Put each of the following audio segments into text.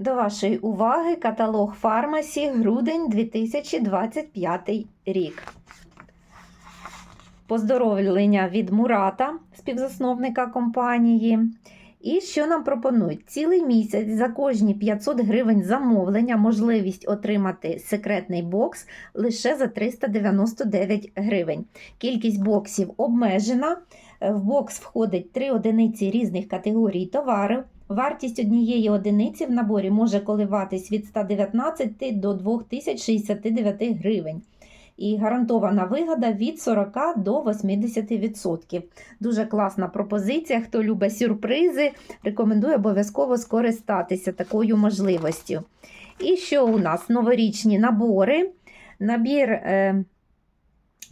До вашої уваги каталог фармасі грудень 2025 рік. Поздоровлення від Мурата, співзасновника компанії. І що нам пропонують? Цілий місяць за кожні 500 гривень замовлення можливість отримати секретний бокс лише за 399 гривень. Кількість боксів обмежена. В бокс входить 3 одиниці різних категорій товарів. Вартість однієї одиниці в наборі може коливатись від 119 до 2069 гривень. І гарантована вигода від 40 до 80%. Дуже класна пропозиція. Хто любить сюрпризи, рекомендую обов'язково скористатися такою можливістю. І що у нас? Новорічні набори. Набір е,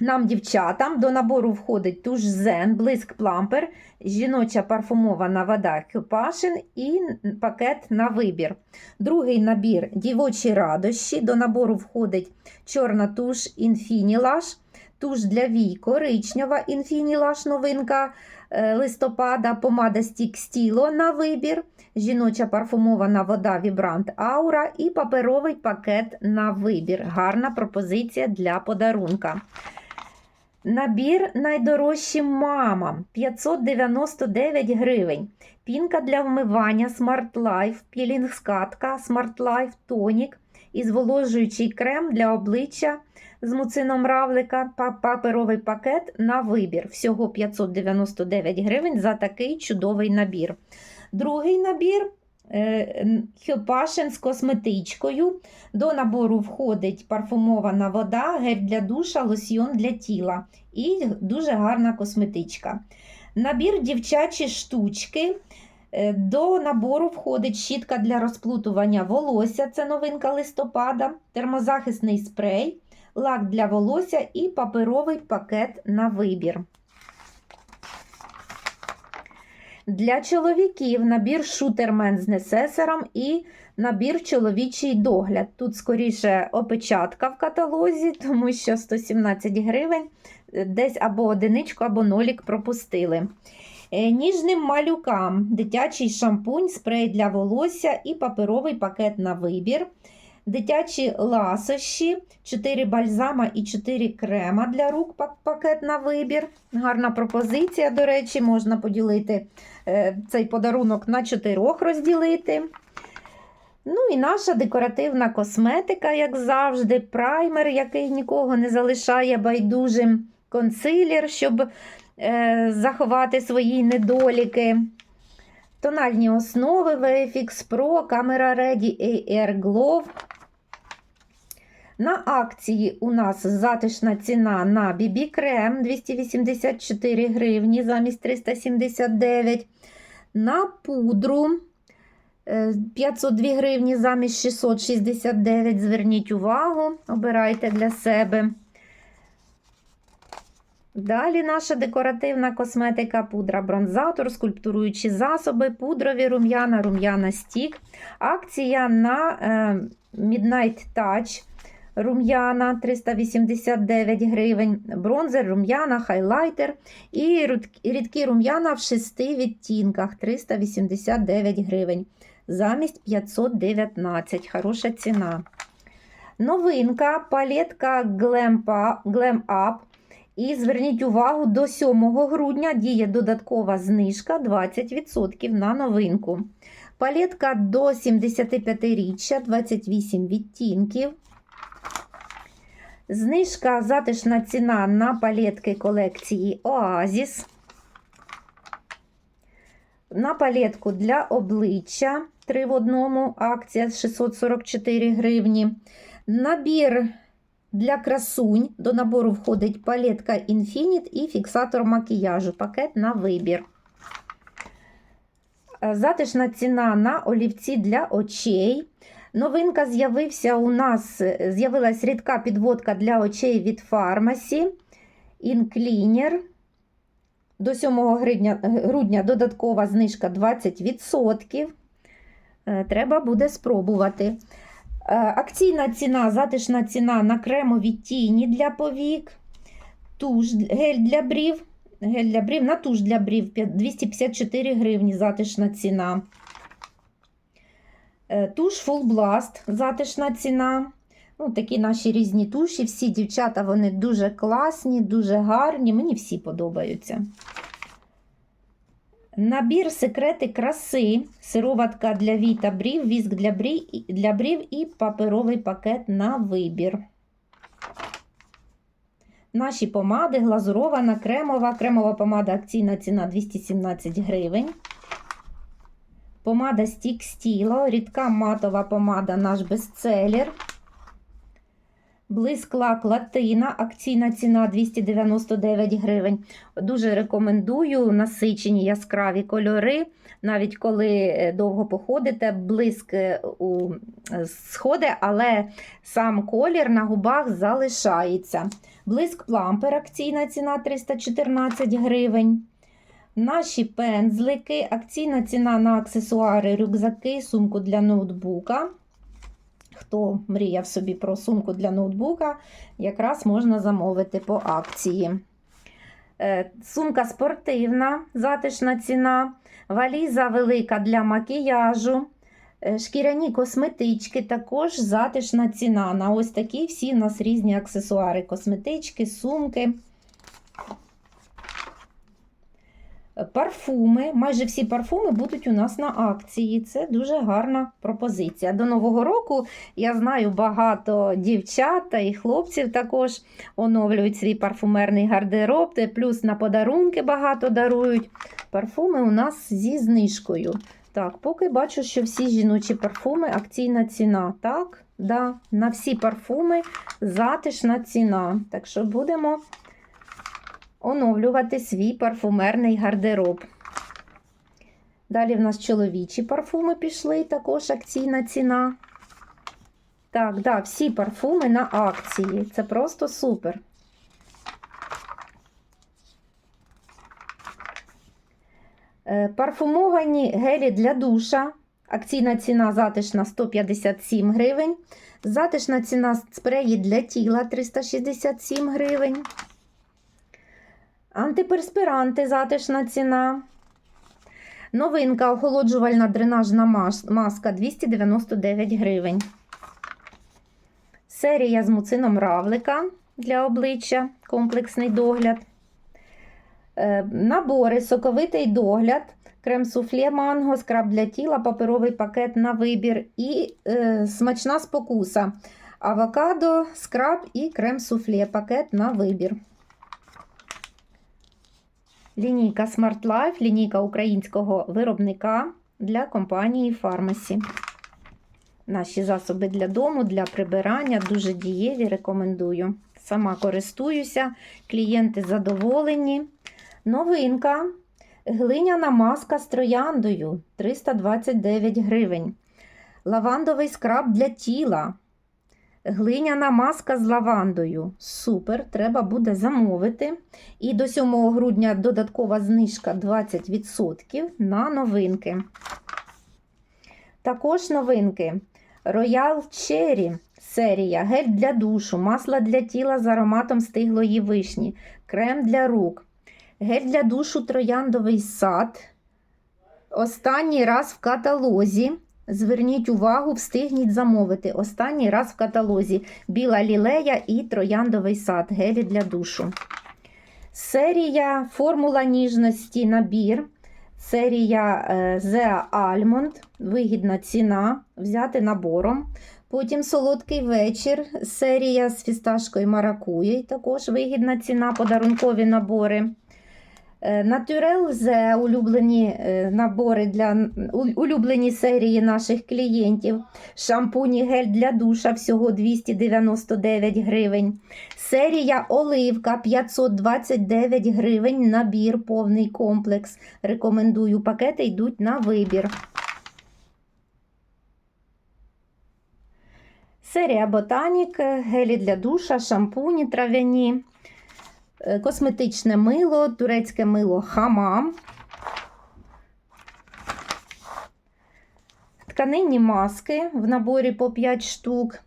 нам, дівчатам, до набору входить туш Зен, блиск плампер, жіноча парфумована вода Кюпашин і пакет на вибір. Другий набір дівочі радощі. До набору входить чорна туш Infinilage, туш для вій коричнева Infinilage новинка е, листопада, помада Стік Стіло на вибір, жіноча парфумована вода Vibrant Aura і паперовий пакет на вибір. Гарна пропозиція для подарунка. Набір найдорожчим мамам 599 гривень. Пінка для вмивання Smart Life, пілінг-скатка Smart Life тонік і зволожуючий крем для обличчя з муцином равлика, паперовий пакет на вибір. Всього 599 гривень за такий чудовий набір. Другий набір Хьопашин з косметичкою. До набору входить парфумована вода, гель для душа, лосьйон для тіла і дуже гарна косметичка. Набір дівчачі штучки. Е, До набору входить щітка для розплутування волосся, це новинка листопада, термозахисний спрей, лак для волосся і паперовий пакет на вибір. Для чоловіків набір шутермен з несесером і набір чоловічий догляд. Тут скоріше опечатка в каталозі, тому що 117 гривень е, десь або одиничку, або нолік пропустили. Е, Ніжним малюкам дитячий шампунь, спрей для волосся і паперовий пакет на вибір. Дитячі ласощі, 4 бальзама і 4 крема для рук, пакет на вибір. Гарна пропозиція, до речі, можна поділити е, цей подарунок на чотирьох розділити. Ну і наша декоративна косметика, як завжди, праймер, який нікого не залишає байдужим, консилер, щоб е, заховати свої недоліки. Тональні основи VFX Pro, Camera Ready AR Glove. На акції у нас затишна ціна на BB крем 284 гривні замість 379. На пудру е, 502 гривні замість 669. Зверніть увагу, обирайте для себе. Далі наша декоративна косметика, пудра бронзатор, скульптуруючі засоби, пудрові рум'яна, рум'яна стік. Акція на е, Midnight Touch рум'яна 389 гривень, бронзер, рум'яна, хайлайтер і рідкі рум'яна в шести відтінках 389 гривень. Замість 519. Хороша ціна. Новинка палетка Glam Up. І зверніть увагу, до 7 грудня діє додаткова знижка 20% на новинку. Палетка до 75-річчя 28 відтінків. Знижка затишна ціна на палетки колекції Оазіс. На палетку для обличчя 3 в одному акція 644 гривні. Набір для красунь до набору входить палетка Infinite і фіксатор макіяжу. Пакет на вибір. Затишна ціна на олівці для очей. Новинка з'явився у нас, е, з'явилась рідка підводка для очей від фармасі. Інклінер. До 7 грудня, грудня додаткова знижка 20%. Е, Треба буде спробувати. Е, Акційна ціна, затишна ціна на кремові тіні для повік, туш, гель для брів, гель для брів, на туш для брів 254 гривні затишна ціна. Е, Туш Full Blast, затишна ціна. Ну, такі наші різні туші. Всі дівчата вони дуже класні, дуже гарні. Мені всі подобаються. Набір секрети краси, сироватка для вій та брів, віск для брів, для брів і паперовий пакет на вибір. Наші помади глазурована, кремова. Кремова помада акційна ціна 217 гривень. Помада Стік Стіло, рідка матова помада наш бестселер. Блисклак Латина, акційна ціна 299 гривень. Дуже рекомендую насичені яскраві кольори. Навіть коли е, довго походите, блиск е, у е, сходить, але сам колір на губах залишається. Блиск плампер, акційна ціна 314 гривень. Наші пензлики, акційна ціна на аксесуари, рюкзаки, сумку для ноутбука. Хто мріяв собі про сумку для ноутбука, якраз можна замовити по акції. Е, Сумка спортивна, затишна ціна, валіза велика для макіяжу, е, шкіряні косметички, також затишна ціна. На ось такі всі в нас різні аксесуари: косметички, сумки. Парфуми, майже всі парфуми будуть у нас на акції. Це дуже гарна пропозиція. До Нового року я знаю багато дівчат та і хлопців також оновлюють свій парфумерний гардероб, де плюс на подарунки багато дарують. Парфуми у нас зі знижкою. Так, поки бачу, що всі жіночі парфуми акційна ціна. Так, да, на всі парфуми затишна ціна. Так що будемо оновлювати свій парфумерний гардероб. Далі в нас чоловічі парфуми пішли, також акційна ціна. Так, да, всі парфуми на акції. Це просто супер. Е, Парфумовані гелі для душа. Акційна ціна затишна 157 гривень. Затишна ціна спреї для тіла 367 гривень. Антиперспіранти затишна ціна. Новинка охолоджувальна дренажна маска 299 гривень. Серія з муцином равлика для обличчя, комплексний догляд. Е, Набори, соковитий догляд, крем суфле манго, скраб для тіла, паперовий пакет на вибір і е, смачна спокуса. Авокадо, скраб і крем суфле пакет на вибір. Лінійка Smart Life, лінійка українського виробника для компанії Pharmacy. Наші засоби для дому, для прибирання дуже дієві, рекомендую. Сама користуюся, клієнти задоволені. Новинка. Глиняна маска з трояндою 329 гривень. Лавандовий скраб для тіла. Глиняна маска з лавандою. Супер, треба буде замовити. І до 7 грудня додаткова знижка 20% на новинки. Також новинки. Royal Cherry серія, гель для душу, масло для тіла з ароматом стиглої вишні, крем для рук, гель для душу трояндовий сад. Останній раз в каталозі. Зверніть увагу, встигніть замовити. Останній раз в каталозі біла лілея і трояндовий сад, гелі для душу. Серія Формула ніжності набір. Серія е, The Almond, вигідна ціна, взяти набором. Потім солодкий вечір, серія з фісташкою маракує, також вигідна ціна, подарункові набори. Натюрел Зе улюблені е, набори для улюблені серії наших клієнтів. Шампуні гель для душа всього 299 гривень. Серія Оливка 529 гривень. Набір, повний комплекс. Рекомендую. Пакети йдуть на вибір. Серія Ботанік, гелі для душа, шампуні трав'яні. Е, Косметичне мило, турецьке мило хамам. Тканинні маски в наборі по 5 штук.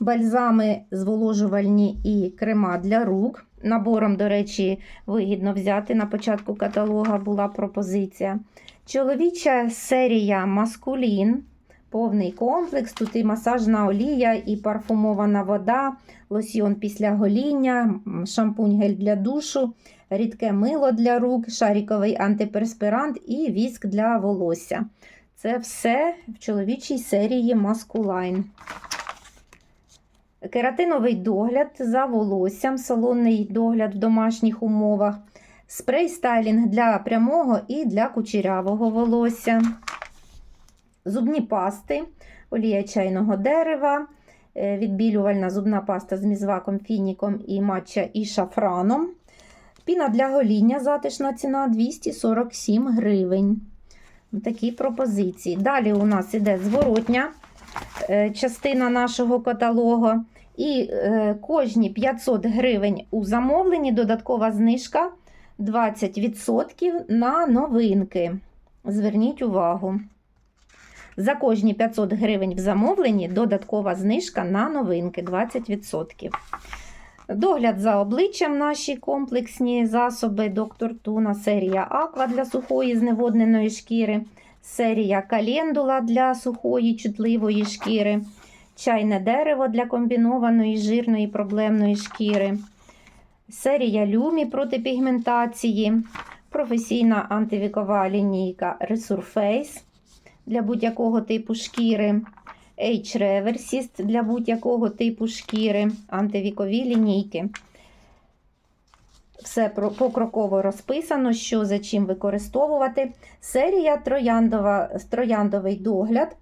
Бальзами зволожувальні і крема для рук. Набором, до речі, вигідно взяти. На початку каталога була пропозиція. Чоловіча серія Маскулін. Повний комплекс. Тут і масажна олія, і парфумована вода, лосьйон після гоління, шампунь гель для душу, рідке мило для рук, шаріковий антиперспирант і віск для волосся. Це все в чоловічій серії Masculine. Кератиновий догляд за волоссям, салонний догляд в домашніх умовах, спрей стайлінг для прямого і для кучерявого волосся, зубні пасти, олія чайного дерева, е, відбілювальна зубна паста з мізваком, фініком і матча і шафраном. Піна для гоління, затишна ціна 247 гривень. Такі пропозиції. Далі у нас іде зворотня е, частина нашого каталогу. І е, кожні 500 гривень у замовленні додаткова знижка 20% на новинки. Зверніть увагу. За кожні 500 гривень в замовленні додаткова знижка на новинки 20%. Догляд за обличчям наші комплексні засоби. Доктор Туна, серія Аква для сухої зневодненої шкіри, серія Календула для сухої чутливої шкіри, чайне дерево для комбінованої жирної проблемної шкіри, серія Люмі проти пігментації, професійна антивікова лінійка Resurface для будь-якого типу шкіри. H-Reversist для будь-якого типу шкіри, антивікові лінійки. Все покроково розписано, що за чим використовувати. Серія трояндова, трояндовий догляд.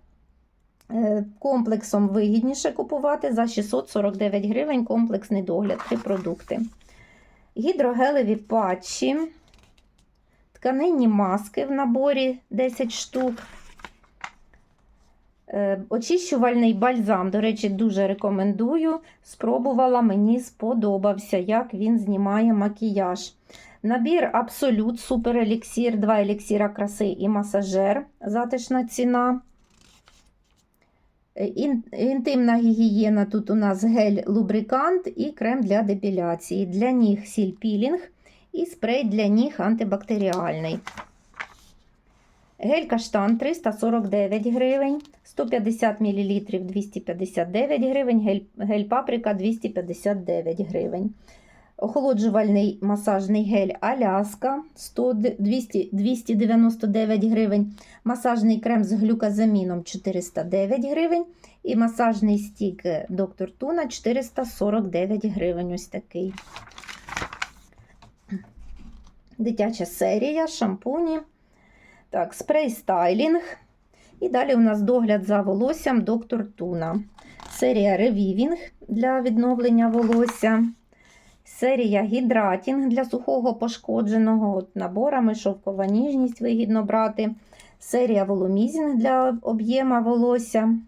Е, Комплексом вигідніше купувати за 649 гривень комплексний догляд, три продукти. Гідрогелеві патчі, тканинні маски в наборі 10 штук. Е, Очищувальний бальзам, до речі, дуже рекомендую. Спробувала, мені сподобався, як він знімає макіяж. Набір Абсолют, супер еліксір, 2 еліксіра краси і масажер. Затишна ціна. Е, Інтимна гігієна. Тут у нас гель-лубрикант і крем для депіляції. Для ніг сіль пілінг і спрей для ніг антибактеріальний. Гель каштан 349 гривень, 150 мл 259 гривень, гель, гель паприка 259 гривень. Охолоджувальний масажний гель Аляска 100, 200, 299 гривень, масажний крем з глюказаміном 409 гривень і масажний стік Доктор Туна 449 гривень. Ось такий. Дитяча серія, шампуні. Так, спрей стайлінг. І далі у нас догляд за волоссям доктор Туна. Серія ревівінг для відновлення волосся. Серія гідратінг для сухого пошкодженого От наборами, шовкова ніжність вигідно брати. Серія воломізінг для об'єма волосся.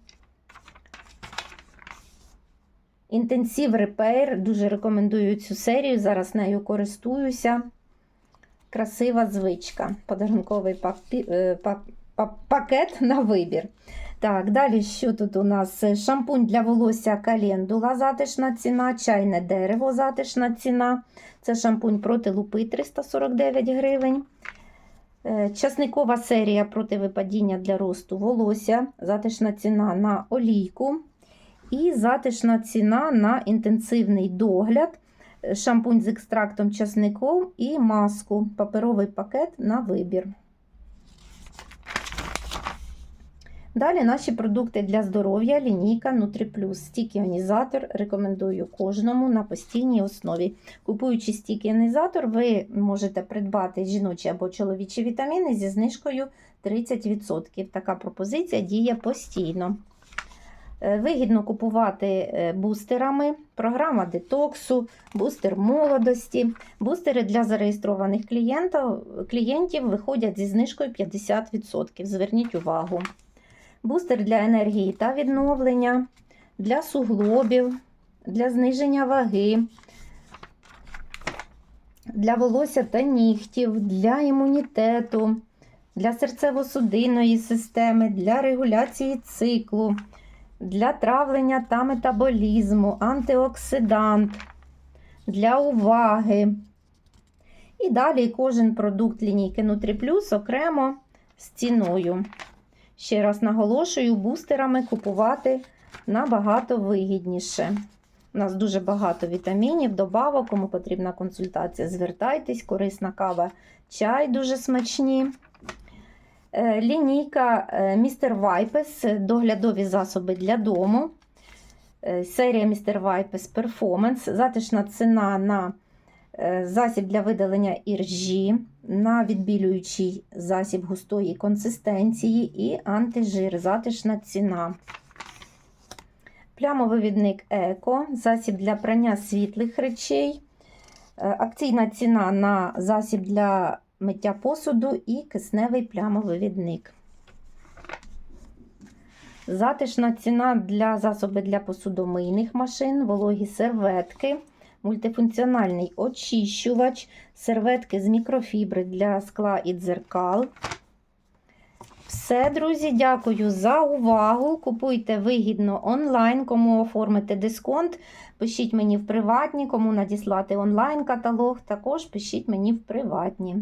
Інтенсив репейр. Дуже рекомендую цю серію. Зараз нею користуюся. Красива звичка. Подарунковий е, па- па- пакет на вибір. Так, далі що тут у нас? Шампунь для волосся календула, затишна ціна, чайне дерево, затишна ціна. Це шампунь проти лупи 349 гривень. Е, Часникова серія проти випадіння для росту волосся, затишна ціна на олійку. І затишна ціна на інтенсивний догляд. Шампунь з екстрактом часнику і маску. Паперовий пакет на вибір. Далі наші продукти для здоров'я, лінійка Нутріплюс. Стік-іонізатор рекомендую кожному на постійній основі. Купуючи стік-іонізатор, ви можете придбати жіночі або чоловічі вітаміни зі знижкою 30%. Така пропозиція діє постійно. Е, Вигідно купувати е, бустерами, програма детоксу, бустер молодості. Бустери для зареєстрованих клієнтів, клієнтів виходять зі знижкою 50%. Зверніть увагу. Бустер для енергії та відновлення, для суглобів, для зниження ваги, для волосся та нігтів, для імунітету, для серцево-судинної системи, для регуляції циклу, для травлення та метаболізму, антиоксидант, для уваги. І далі кожен продукт лінійки Нутріплюс окремо з ціною. Ще раз наголошую, бустерами купувати набагато вигідніше. У нас дуже багато вітамінів, добавок, кому потрібна консультація, звертайтесь, корисна кава, чай дуже смачні. Е, Лінійка е, Містер Вайпес, доглядові засоби для дому. Е, Серія Містер Вайпес Performance. Затишна ціна на засіб для видалення іржі, на відбілюючий засіб густої консистенції і антижир. Затишна ціна. Плямовивідник Еко, засіб для прання світлих речей. Акційна ціна на засіб для миття посуду і кисневий плямовивідник. Затишна ціна для засоби для посудомийних машин, вологі серветки, мультифункціональний очищувач, серветки з мікрофібри для скла і дзеркал. Все, друзі, дякую за увагу. Купуйте вигідно онлайн, кому оформити дисконт. Пишіть мені в приватні, кому надіслати онлайн каталог, також пишіть мені в приватні.